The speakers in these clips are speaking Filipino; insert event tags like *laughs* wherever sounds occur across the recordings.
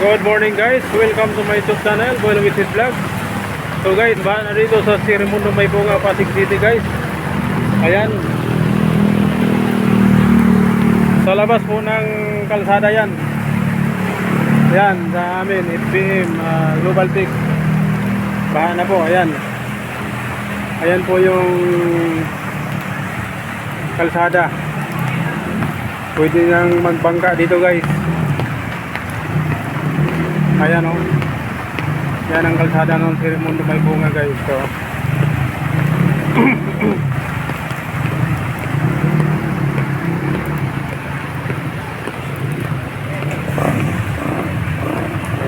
Good morning guys, welcome to my YouTube channel, with His Vlog. So guys, ba na dito sa Sirimundo May Bunga, Pasig City guys. Ayan. Sa labas po ng kalsada yan. Ayan, sa amin, FBM, ah, Global Tech. Baha na po, ayan. Ayan po yung kalsada. Pwede nang magbangka dito guys Ayan o. Yan ang kalsada ng Sirimundo may bunga guys. So,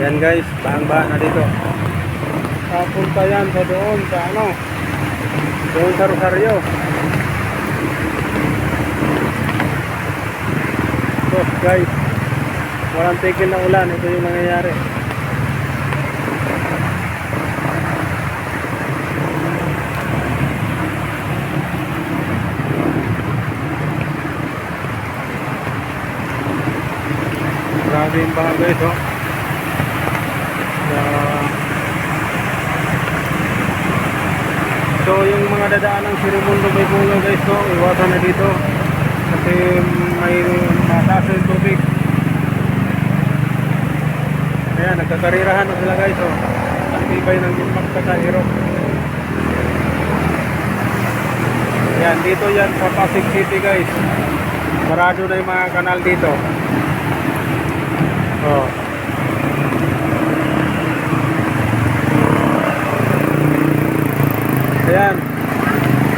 Ayan guys, bahang-baha na dito. Papunta yan sa doon, sa ano, doon sa Rosario. So guys, walang tigil na ulan, ito yung nangyayari. Grabe yung guys, oh. Sa- So yung mga dadaan ng Sirimundo may bunga guys, no, iwasan na dito. Kasi may mataas yung tubig. Ayan, nagkakarirahan na sila guys, oh. Ang tibay ng magkakahirap. Ayan, dito yan sa Pasig City guys. Marado na yung mga kanal dito. Oh. Ayan.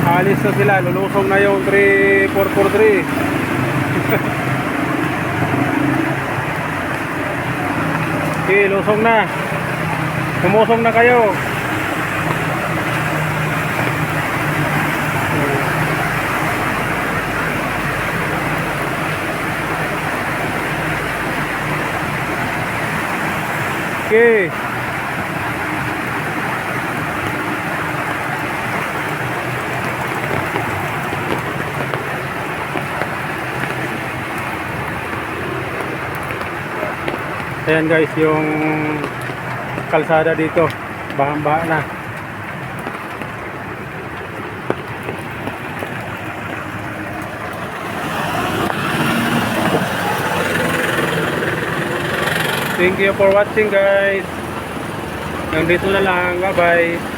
Alis na sila. Lulusong na yung 3443. *laughs* Okay, lusong na. Sumusong na kayo. Okay. Ayan guys, yung kalsada dito, bahang-baha na. Thank you for watching guys. Nandito na lang. Bye-bye.